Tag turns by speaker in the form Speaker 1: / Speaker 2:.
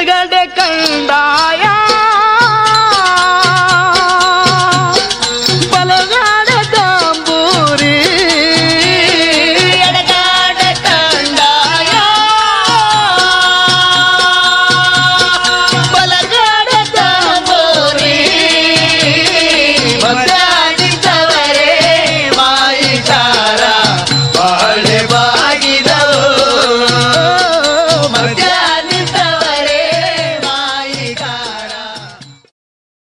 Speaker 1: கண்ணுகளே கண்டாய்